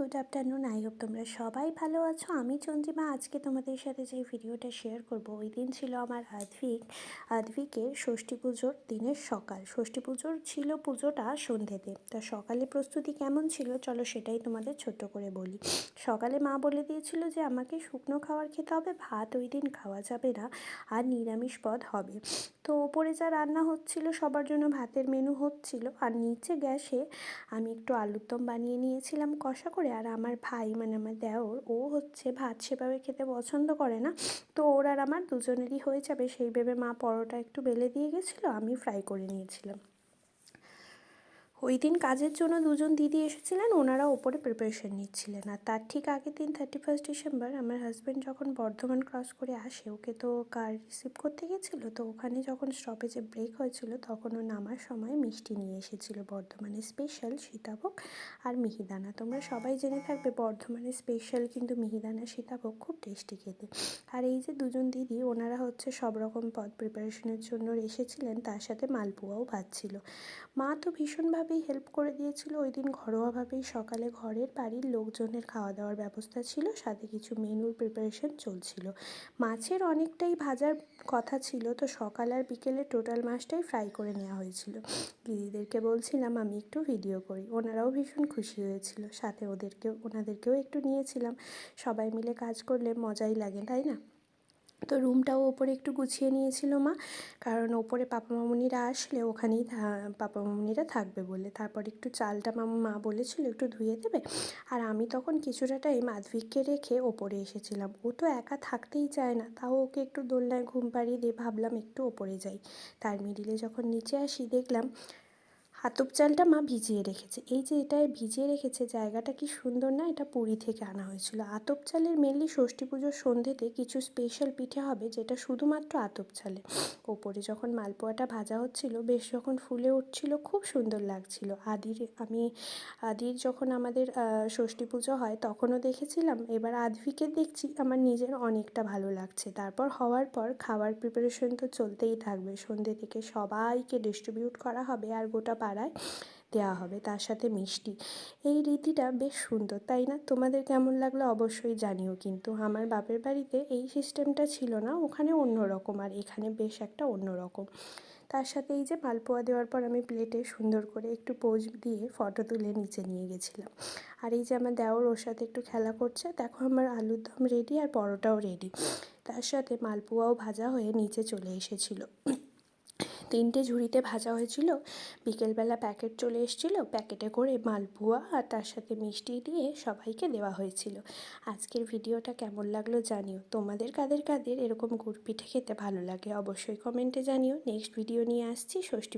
Good afternoon I hope তোমরা সবাই ভালো আছো। আমি চন্দ্রিমা, আজকে তোমাদের সাথে যে ভিডিওটা শেয়ার করব, ওই দিন ছিল আমার আধভিক আধভিকের ষষ্ঠী পুজোর দিনের সকাল। ষষ্ঠী পুজোর ছিল পুজোটা সন্ধেতে। তা সকালে প্রস্তুতি কেমন ছিল? চলো সেটাই তোমাদের ছোট্ট করে বলি। সকালে মা বলে দিয়েছিল যে, আমাকে শুকনো খাবার খেতে হবে, ভাত ওই দিন খাওয়া যাবে না, আর নিরামিষ পদ হবে। তো ওপরে যা রান্না হচ্ছিল, সবার জন্য ভাতের মেনু হচ্ছিল। আর নিচে গ্যাসে আমি একটু আলুর দম বানিয়ে নিয়েছিলাম কষা করে। আর আমার ভাই মানে আমার দেওর, ও হচ্ছে ভাত সেভাবে খেতে পছন্দ করে না। তো ওর আর আমার দুজনেরই হয়ে যাবে। সেই ভেবে মা পরোটা একটু বেলে দিয়ে গেছিল, আমি ফ্রাই করে নিয়েছিলাম। ওই দিন কাজের জন্য দুজন দিদি এসেছিলেন, ওনারা ওপরে প্রিপারেশন নিচ্ছিলেন। আর তার ঠিক আগের দিন থার্টি ফার্স্ট ডিসেম্বর আমার হাজব্যান্ড যখন বর্ধমান ক্রস করে আসে, ওকে তো কার রিসিভ করতে গেছিল, তো ওখানে যখন স্টপেজে ব্রেক হয়েছিল, তখন ও নামার সময় মিষ্টি নিয়ে এসেছিল, বর্ধমানের স্পেশাল সীতাভোগ আর মিহিদানা। তোমরা সবাই জেনে থাকবে, বর্ধমানের স্পেশাল কিন্তু মিহিদানা, সীতাভোগ খুব টেস্টি খেতে। আর এই যে দুজন দিদি, ওনারা হচ্ছে সব রকম পদ প্রিপারেশনের জন্য এসেছিলেন, তার সাথে মালপোয়াও ভাজছিল। মা তো ভীষণভাবে ভাবেই হেল্প করে দিয়েছিল, ওই দিন ঘরোয়াভাবেই সকালে ঘরের বাড়ির লোকজনের খাওয়া দাওয়ার ব্যবস্থা ছিল, সাথে কিছু মেনুর প্রিপারেশন চলছিল। মাছের অনেকটাই ভাজার কথা ছিল, তো সকাল আর বিকেলে টোটাল মাছটাই ফ্রাই করে নেওয়া হয়েছিল। দিদিদেরকে বলছিলাম আমি একটু ভিডিও করি। ওনারাও ভীষণ খুশি হয়েছিল, সাথে ওদেরকেও, ওনাদেরকেও একটু নিয়েছিলাম। সবাই মিলে কাজ করলে মজাই লাগে, তাই না? তো রুমটাও ওপরে একটু গুছিয়ে নিয়েছিল মা। কারণ ওপরে পাপা মামুনিরা আসলে ওখানেই পাপা মামুনিরা থাকবে বলে। তারপর একটু চালটা মামা মা বলেছিল একটু ধুয়ে দেবে। আর আমি তখন কিছুটা টাইম আধভিককে রেখে ওপরে এসেছিলাম। ও তো একা থাকতেই চায় না। তাও ওকে একটু দোলনায় ঘুম পাড়িয়ে দিয়ে ভাবলাম একটু ওপরে যাই। তার মিডিলে যখন নিচে আসি দেখলাম আতপ চালটা মা ভিজিয়ে রেখেছে। এই যে এটা ভিজিয়ে রেখেছে জায়গাটা কি সুন্দর না? এটা পুরী থেকে আনা হয়েছিল। আতপ চালের মেনলি ষষ্ঠী পুজোর সন্ধ্যেতে কিছু স্পেশাল পিঠে হবে যেটা শুধুমাত্র আতপ চালে। ওপরে যখন মালপোয়াটা ভাজা হচ্ছিল, বেশ যখন ফুলে উঠছিল, খুব সুন্দর লাগছিল। আদির, আমি আদির যখন আমাদের ষষ্ঠী পুজো হয় তখনও দেখেছিলাম। এবার আদভিকে দেখছি, আমার নিজের অনেকটা ভালো লাগছে। তারপর হওয়ার পর খাওয়ার প্রিপারেশন তো চলতেই থাকবে। সন্ধ্যে থেকে সবাইকে ডিস্ট্রিবিউট করা হবে আর গোটা পাড়ায় দেওয়া হবে, তার সাথে মিষ্টি। এই রীতিটা বেশ সুন্দর, তাই না? তোমাদের কেমন লাগল অবশ্যই জানিও, কিন্তু আমার বাপের বাড়িতে এই সিস্টেমটা ছিল না, ওখানে অন্য রকম আর এখানে বেশ একটা অন্য রকম। তার সাথে এই যে মালপোয়া দেওয়ার পর আমি প্লেটে সুন্দর করে একটু পোজ দিয়ে ফটো তুলে নিচে নিয়ে গেছিলাম। আর এই যে আমার দেওর ওর সাথে একটু খেলা করছে, দেখো আমার আলুর দম রেডি আর পরোটাও রেডি তার সাথে মালপোয়াও ভাজা হয়ে নিচে চলে এসেছিল। তিনটে ঝুড়িতে ভাজা হয়েছিল, বিকেলবেলা প্যাকেট চলে এসেছিল, প্যাকেটে করে মালপোয়া আর তার সাথে মিষ্টি দিয়ে সবাইকে দেওয়া হয়েছিল। আজকের ভিডিওটা কেমন লাগল জানিও। তোমাদের কাদের কাদের এরকম গুড় পিঠে খেতে ভালো লাগে অবশ্যই কমেন্টে জানিও। নেক্সট ভিডিও নিয়ে আসছি, ষষ্ঠী